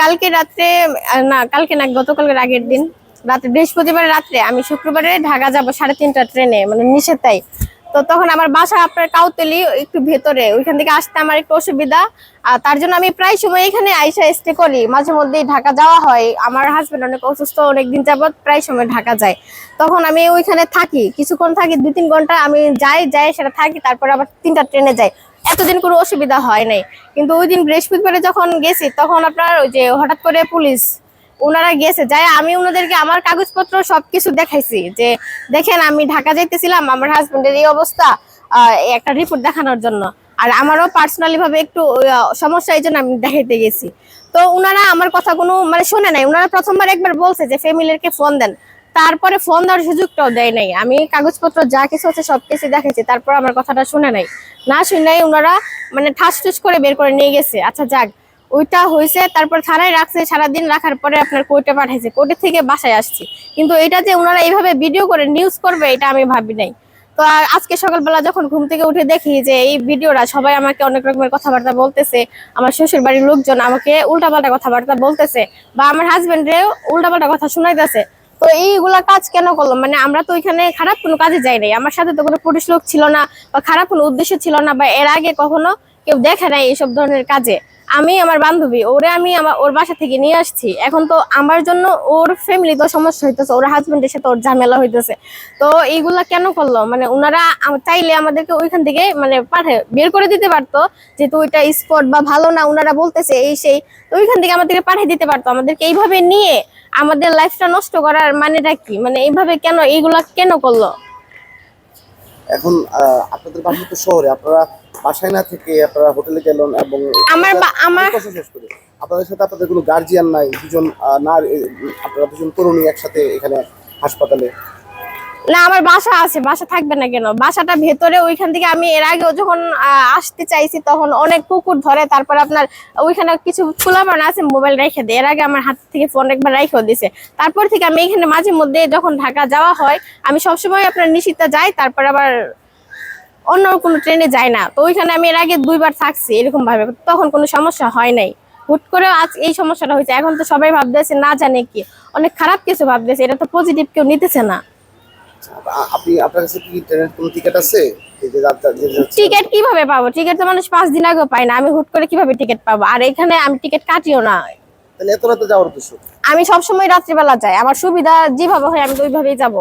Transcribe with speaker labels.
Speaker 1: কালকে রাত্রে না, কালকে না গতকালকের আগের দিন রাত্রে বৃহস্পতিবার রাত্রে আমি শুক্রবারে ঢাকা যাব সাড়ে তিনটা ট্রেনে মানে নিষেধাই তো তখন আমার বাসা আপনার কাউতলি, একটু ভেতরে, ওইখান থেকে আসতে আমার একটু অসুবিধা। আর তার জন্য আমি প্রায় সময় এখানে আইসা স্টে করি। মাঝে মধ্যেই ঢাকা যাওয়া হয়। আমার হাজবেন্ড অনেক অসুস্থ, অনেকদিন যাবত প্রায় সময় ঢাকা যায়। তখন আমি ওইখানে থাকি। কিছুক্ষণ থাকি দু তিন ঘণ্টা আমি যাই যাই সেটা থাকি, তারপরে আবার তিনটা ট্রেনে যাই। এতদিন কোনো অসুবিধা হয় নাই। কিন্তু ওই দিন বৃহস্পতিবারে যখন গেছি, তখন আপনার ওই যে হঠাৎ করে পুলিশ ওনারা গেছে যাই আমি ওনাদেরকে আমার কাগজপত্র সবকিছু দেখাইছি যে, দেখেন, আমি ঢাকা যাইতেছিলাম, আমার হাজবেন্ডের এই অবস্থা একটা রিপোর্ট দেখানোর জন্য। আর আমারও পার্সোনালি ভাবে একটু সমস্যা, এই জন্য আমি দেখাইতে গেছি। তো ওনারা আমার কথা কোনো মানে শুনে নাই। ওনারা প্রথমবার একবার বলছে যে ফ্যামিলিরকে ফোন দেন। তারপরে ফোন দেওয়ার সুযোগটাও দেয় নাই। আমি কাগজপত্র যা কিছু আছে সব কিছু দেখেছি তারপর আমার কথাটা শুনে নাই। না শুনে ওনারা মানে ঠাস টুস করে বের করে নিয়ে গেছে। আচ্ছা যাক, ওইটা হয়েছে তারপর থানায় রাখছে, সারাদিন রাখার পরে আপনার কোর্টে পাঠাইছে। কোর্টে থেকে বাসায় আসছি। কিন্তু এটা যে ওনারা এইভাবে ভিডিও করে নিউজ করবে, এটা আমি ভাবি নাই। তো আজকে সকালবেলা যখন ঘুম থেকে উঠে দেখি যে এই ভিডিওটা সবাই আমাকে অনেক রকমের কথাবার্তা বলতেছে, আমার শ্বশুর বাড়ির লোকজন আমাকে উল্টাপাল্টা কথাবার্তা বলতেছে, বা আমার হাজবেন্ডে উল্টাপাল্টা কথা শোনাইতেছে। তো এইগুলা কাজ কেন করল? মানে আমরা তো ওইখানে খারাপ কোনো কাজে যাই নাই। আমার সাথে তো কোনো পুরুষ লোক ছিল না বা খারাপ কোনো উদ্দেশ্য ছিল না বা এর আগে কখনো কেউ দেখে নাই এইসব ধরনের কাজে। আমি আমার বান্ধবী, ওরে আমি আমার, ওর বাসা থেকে নিয়ে আসছি। এখন তো আমার জন্য ওর ফ্যামিলি তো সমস্যা হইতেছে, ওর হাজবেন্ডের সাথে ওর ঝামেলা হইতেছে। তো এইগুলা কেন করল? মানে ওনারা চাইলে আমাদেরকে ওইখান থেকে মানে পাঠে বের করে দিতে পারতো, যেহেতু ওইটা স্পট বা ভালো না ওনারা বলতেছে এই সেই, তো ওইখান থেকে আমাদেরকে পাঠিয়ে দিতে পারতো। আমাদেরকে এইভাবে নিয়ে আমাদের লাইফটা নষ্ট করার মানেটা কি? মানে এইভাবে কেন, এইগুলা কেন করল?
Speaker 2: এখন আহ, আপনাদের বাসা তো শহরে আপনারা বাসায় না থেকে আপনারা হোটেলে গেলেন এবং
Speaker 1: আমার
Speaker 2: শেষ করে। আপনাদের সাথে আপনাদের কোনো গার্জিয়ান নাই দুজন নার না আপনারা দুজন তরুণী একসাথে এখানে হাসপাতালে।
Speaker 1: না, আমার বাসা আছে, বাসা থাকবে না কেন? বাসাটা ভেতরে, ওইখান থেকে আমি এর আগেও যখন আসতে চাইছি, তখন অনেক কুকুর ধরে, তারপর আপনার ওইখানে কিছু খোলাপান আছে, মোবাইল রেখে দেয়। এর আগে আমার হাত থেকে ফোন একবার রেখেও দিছে। তারপর থেকে আমি এখানে মাঝে মধ্যে যখন ঢাকা যাওয়া হয়, আমি সবসময় আপনার নিশিতা যাই, তারপর আবার অন্য কোনো ট্রেনে যাই না। তো ওইখানে আমি এর আগে দুইবার থাকছি এরকম ভাবে তখন কোনো সমস্যা হয় নাই। হুট করে আজ এই সমস্যাটা হয়েছে। এখন তো সবাই ভাবতেছে, না জানে কি। অনেক খারাপ কিছু ভাবতেছে, এটা তো পজিটিভ কেউ নিতেছে না।
Speaker 2: আপনি আপনার কাছে কি ট্রেনের কোনো টিকিট আছে?
Speaker 1: টিকিট কীভাবে পাবো? টিকিট তো মানুষ পাঁচ দিন আগে পায় না। আমি হুট করে কীভাবে টিকিট পাবো? আর এখানে আমি টিকিট কাটিও না।
Speaker 2: তাহলে এত রাতে যাওয়ার কিছু
Speaker 1: আমি সবসময় রাত্রিবেলা যাই। আমার সুবিধা যেভাবে হয় আমি ওইভাবেই যাব।